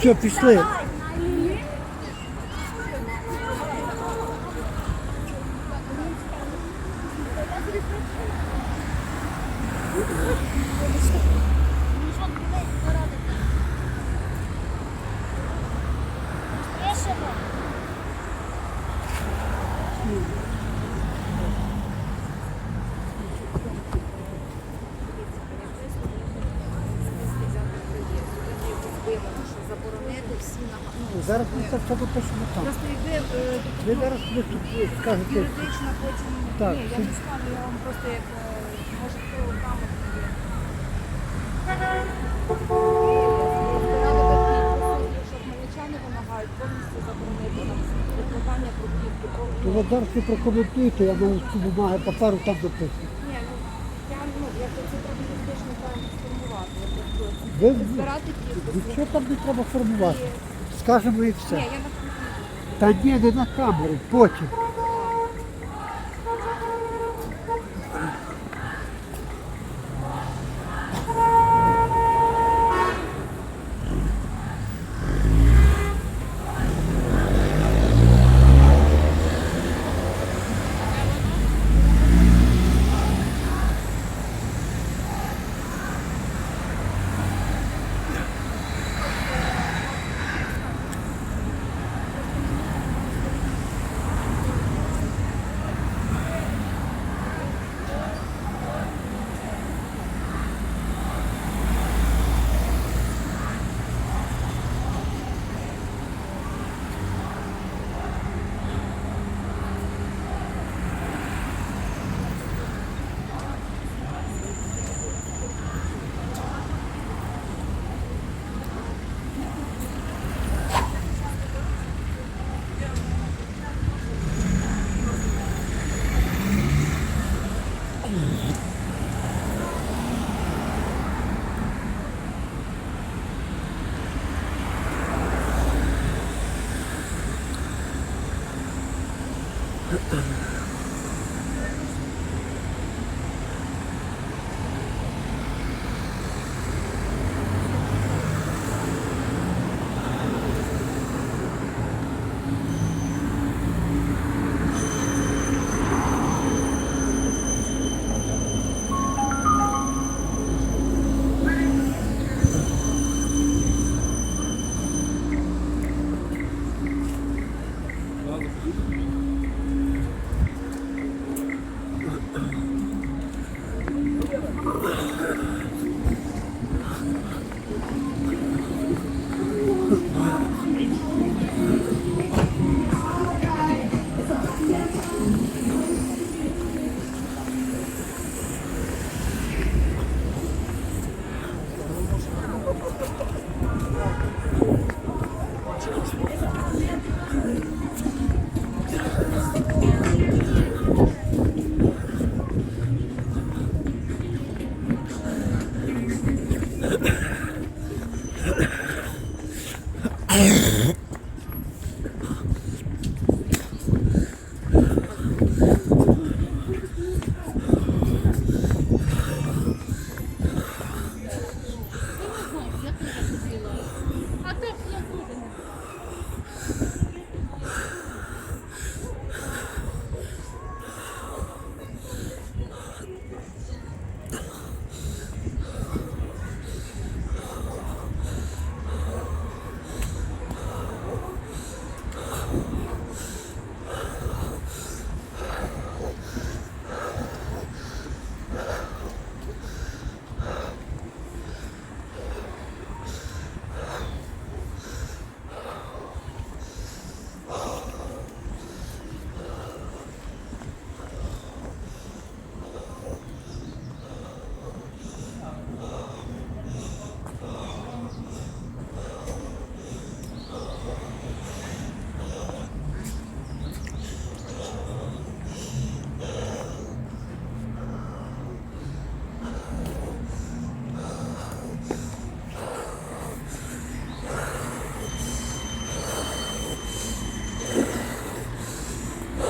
Все, пішли. Зараз ми це все допишемо там. Просто якби е, Ви зараз ви тут скажете. юридично потім Так, ні, я не скажу, я вам просто як е, може хто там Якщо хмельничани вимагають повністю заборонити нам викладання бруківки, То то ви зараз не прокоментуєте, я маю цю бумаги паперу там дописую. ні, ну я ну як це треба юридично правильно сформувати. як Ви це збирати підписи. нічого там не треба формувати. Скажемо і все. Та ні, не на камеру, потім.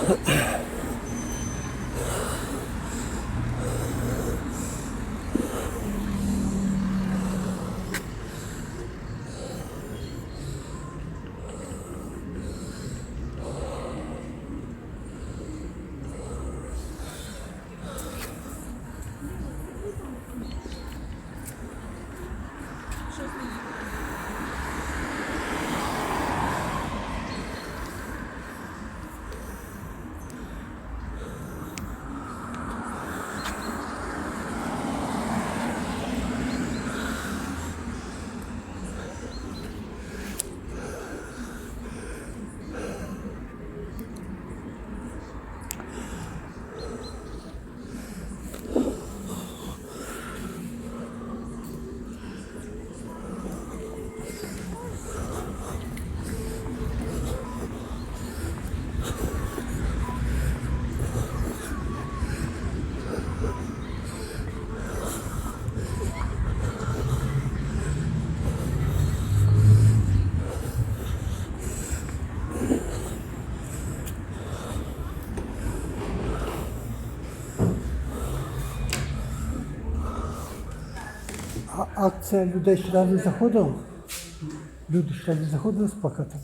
Yeah. це людей сюди не заходило? Люди сюди не заходили з плакатами.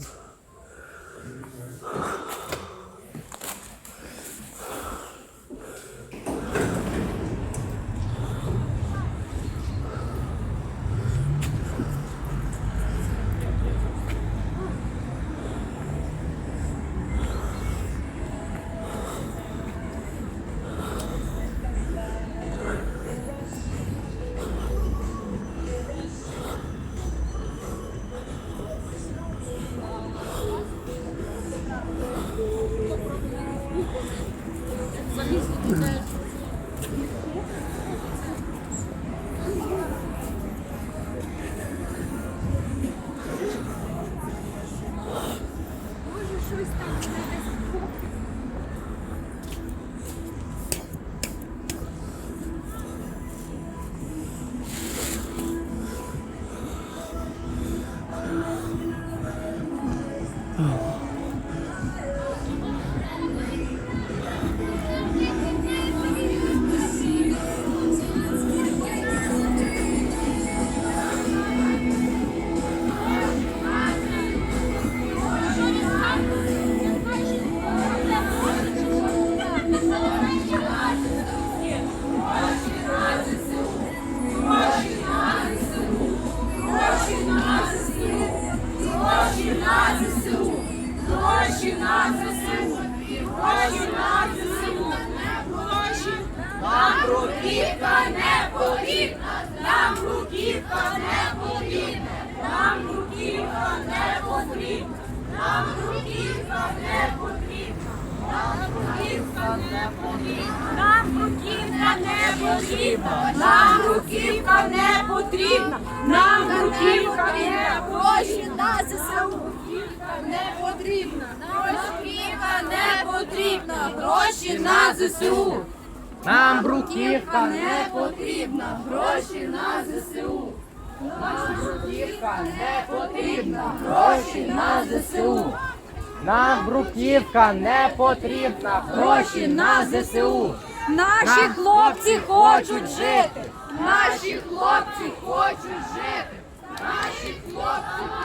Бруківка не потрібна, нам бруківка не потрібна, нам бруківка не потрібна, нам бруківка не потрібна, нам бруківка не потрібна, нам бруківка не потрібна, нам бруківка не потрібна, нам бруківка не потрібна, ЗСУ. Не потрібна, нам бруківка не потрібна, гроші на ЗСУ. Нам бруківка Не потрібна, гроші на ЗСУ. бруківка не потрібна, гроші на ЗСУ. Нам бруківка не потрібна, гроші на ЗСУ. Наші Нам хлопці хочуть жити. Наші хлопці хочуть жити. Наші хлопці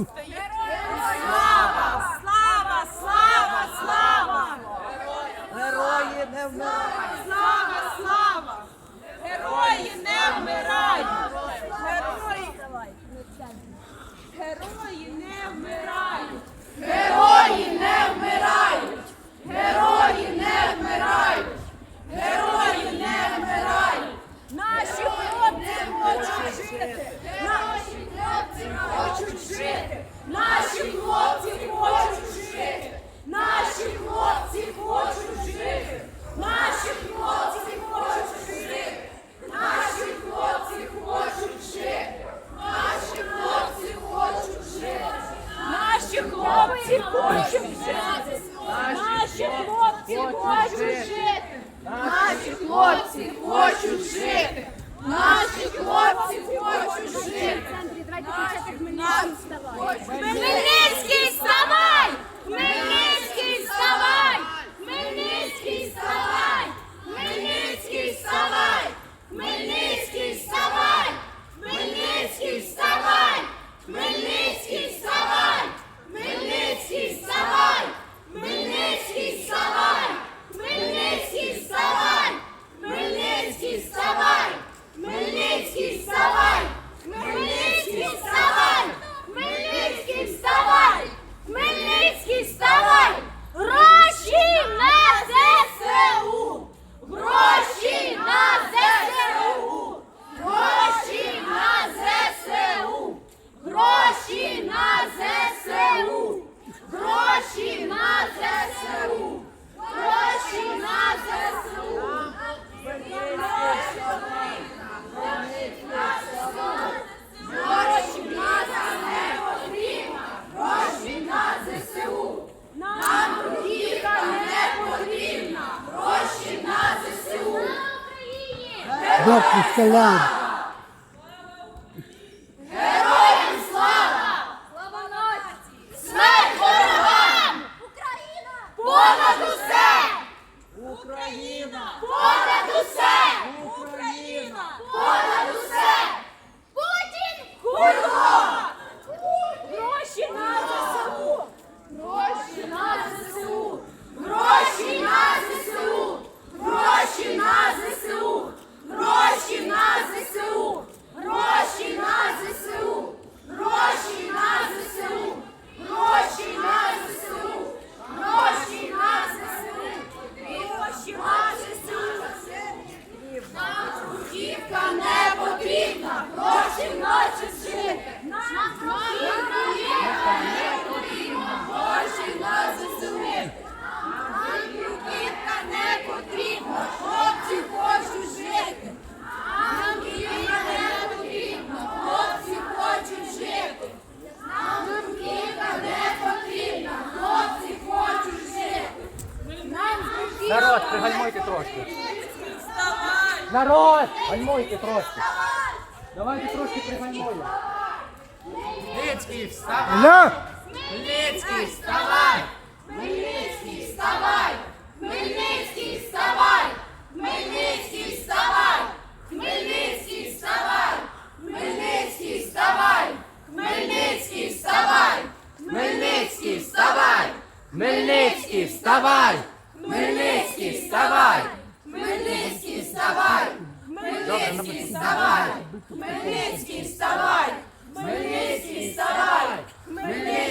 Yeah. block the salon. Народ! Гальмуйте трошки. Давайте трошки пригальмуємо. Мельницький, вставай! Ля! Мельницький, вставай! Мельницький, вставай! Хмельницький, вставай! Хмельницький, вставай! Хмельницький, вставай! Хмельницький, вставай! Хмельницький, вставай! Хмельницький, вставай! Хмельницький, вставай! Хмельницький, вставай! вставай! Хмельницький, вставай! Хмельницький, вставай! Хмельницький, вставай! Хмельницький!